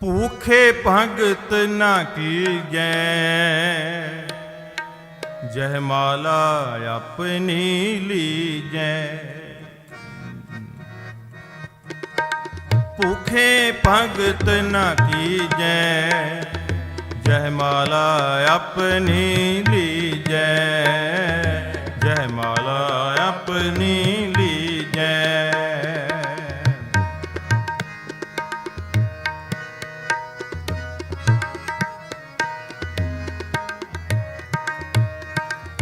ਭੂਖੇ ਭਗਤ ਨਾ ਕੀਜੈ। ਜਹ ਮਾਲਾ ਆਪਣੀ ਲੀਜੈ। ਭੂਖੇ ਭਗਤ ਨਾ ਕੀਜੈ। ਜਹ ਮਾਲਾ ਆਪਣੀ ਲੀਜੈ। ਜਹ ਮਾਲਾ ਆਪਣੀ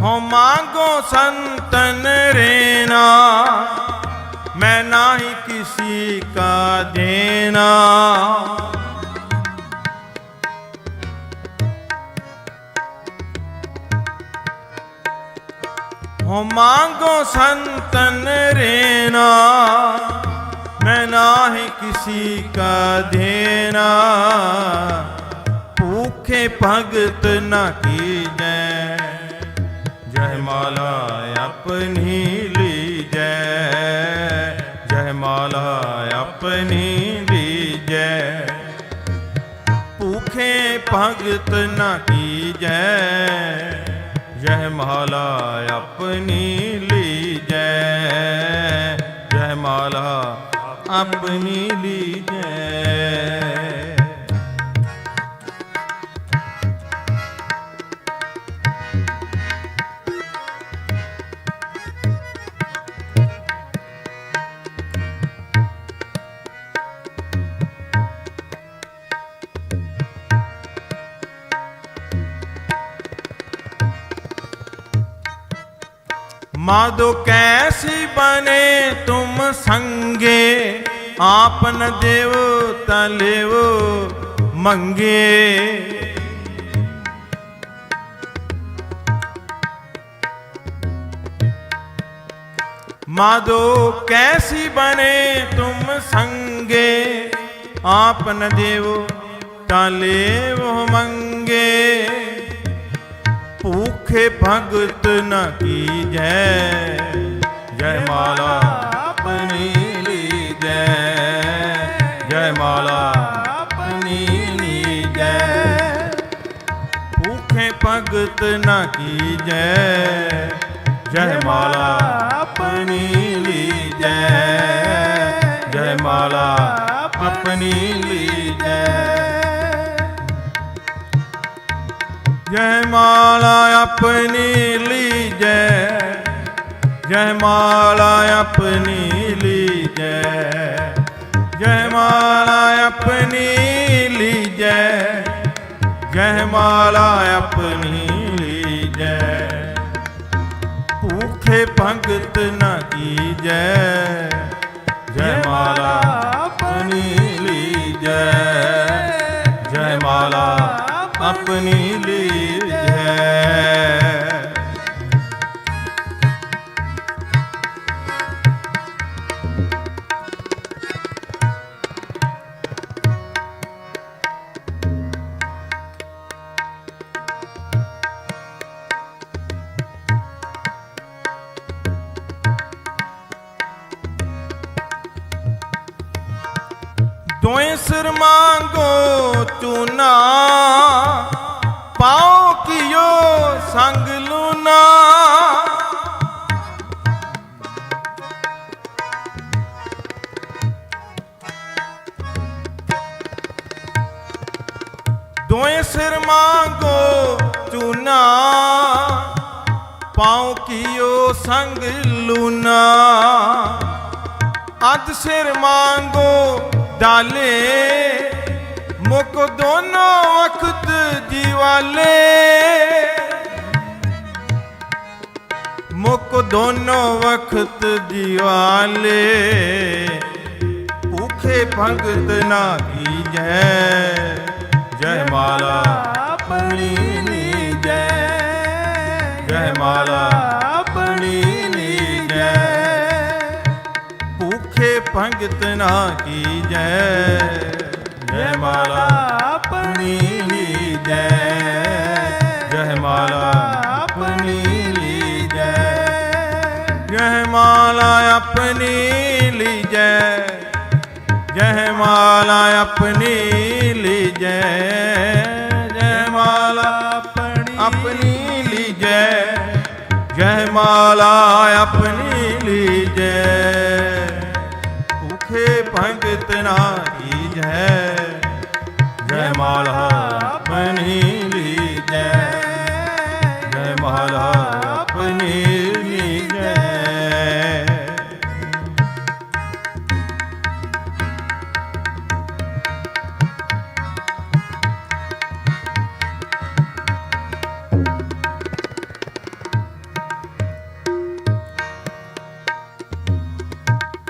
ਹੋ ਮਾਂਗੋ ਸੰਤਨ ਰੇਨਾ ਮੈਂ ਨਾਹੀ ਕਿਸੀ ਕਾ ਦੇਨਾ ਹੋ ਮਾਂਗੋ ਸੰਤਨ ਰੇਨਾ ਮੈਂ ਨਾਹੀ ਕਿਸੀ ਕਾ ਦੇਨਾ ਭੂਖੇ ਭਗਤ ਨਾ ਕੀਜੈ ਜਹ ਮਾਲਾ ਆਪਣੀ ਲੀਜੈ ਜਹ ਮਾਲਾ ਆਪਣੀ ਲੀਜੈ। ਭੂਖੇ ਭਗਤ ਨਾ ਕੀਜੈ ਜਹ ਮਾਲਾ ਆਪਣੀ ਲੀਜੈ ਜਹ ਮਾਲਾ ਆਪਣੀ ਲੀਜੈ। माधो कैसी बने तुम संगे आपन देव तलेव मंगे माधो कैसी बने तुम संगे आपन देव तलेव मंगे ਭੂਖੇ ਭਗਤ ਨ ਕੀਜੈ, ਜੈ ਮਾਲਾ ਆਪਣੀ ਲੀਜੈ, ਜੈ ਮਾਲਾ ਆਪਣੀ ਲੀਜੈ। ਭੂਖੇ ਭਗਤ ਨ ਕੀਜੈ, ਜੈ ਮਾਲਾ ਮਾਲਾ ਆਪਣੀ ਲੀਜੈ, ਜੈ ਮਾਲਾ ਆਪਣੀ ਲੀਜੈ, ਜੈ ਮਾਲਾ ਆਪਣੀ ਲੀਜੈ, ਜੈ ਮਾਲਾ ਆਪਣੀ ਲੀਜੈ। ਭੂਖੇ ਭੰਗਤ ਨ ਕੀਜੈ ਦੋਏ ਸਿਰ ਮੰਗੋ ਚੂਨਾ, ਪਾਓ ਕਿਓ ਸੰਗ ਲੂਨਾ। ਦੋਏ ਸਿਰ ਮੰਗੋ ਚੂਨਾ ਪਾਉ ਕੀਓ ਸੰਗ ਲੂਨਾ। ਅੱਜ ਸਿਰ ਮੰਗੋ ਡਾਲੇ, ਮੁਕ ਦੋਨੋਂ ਵਖਤ ਜੀਵਾਲੇ ਮੁਕ ਦੋਨੋਂ ਵਖਤ ਜੀਵਾਲੇ ਭੂਖੇ ਭੰਗਤ ਨਾ ਕੀਜੈ, ਜੈ ਮਾਲਾ ਨੀ ਜੈ ਜੈ ਮਾਲਾ ਭੂਖੇ ਭਗਤ ਨਾ ਕੀ ਜੈ ਜੈ ਮਾਲਾ ਆਪਣੀ ਲੀਜੈ। ਜੈ ਮਾਲਾ ਆਪਣੀ ਲੀਜੈ। ਜੈ ਮਾਲਾ ਆਪਣੀ ਲੀ ਜੈ ਜੈ ਮਾਲਾ ਆਪਣੀ ਲੀ ਜੈ ਜੈ ਮਾਲਾ ਆਪਣੀ ਆਪਣੀ ਲੀ ਜੈ ਜੈ ਮਾਲਾ ਆਪਣੀ ਲੀ ਜੈ ਭਗਤ ਨਾ ਕੀਜੈ ਜੈ ਮਾਲਾ ਆਪਣੀ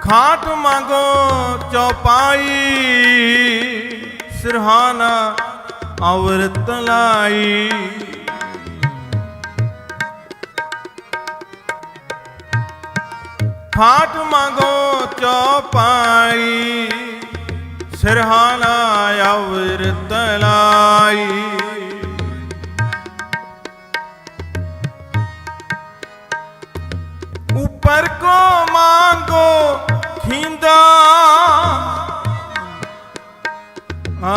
ਖਾਟ ਮੰਗੋ ਚੌਪਾਈ ਸਿਰਹਾਨਾ ਅਵਰਤ ਲਾਈ। ਖਾਟ ਮੰਗੋ ਚੌਪਾਈ ਸਿਰਹਾਨਾ ਅਵਰਤ ਲਾਈ। ਉਪਰ ਕੋ ਮੰਗੋ ਖਿੰਦਾ। ਆ।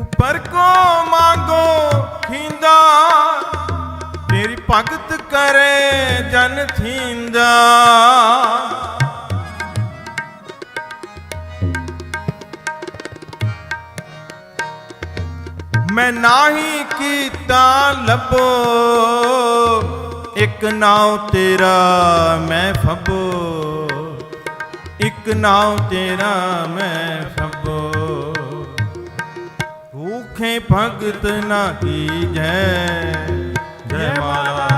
ਉਪਰ ਕੋ ਮੰਗੋ ਖਿੰਦਾ। ਤੇਰੀ ਭਗਤ ਕਰੇ ਜਨ ਥੀਂਦਾ। ਨਾਹੀ ਕੀਤਾ ਲੱਭੋ, ਇੱਕ ਨਾਉ ਤੇਰਾ ਮੈਂ ਫੱਬੋ, ਇੱਕ ਨਾਉ ਤੇਰਾ ਮੈਂ ਫੱਬੋ। ਭੂਖੇ ਭਗਤ ਨਾ ਕੀਜੈ, ਜੈ ਮਾਲਾ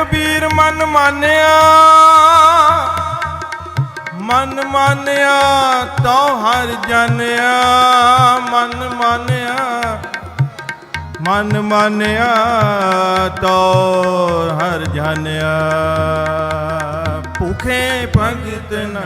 ਕਬੀਰ ਮਨ ਮਾਨਿਆ ਮਨ ਮਾਨਿਆ ਤੋ ਹਰ ਜਾਣਿਆ ਮਨ ਮਾਨਿਆ ਮਨ ਮਾਨਿਆ ਤੋ ਹਰ ਜਾਣਿਆ ਭੁਖੇ ਭਗਤ ਨਾ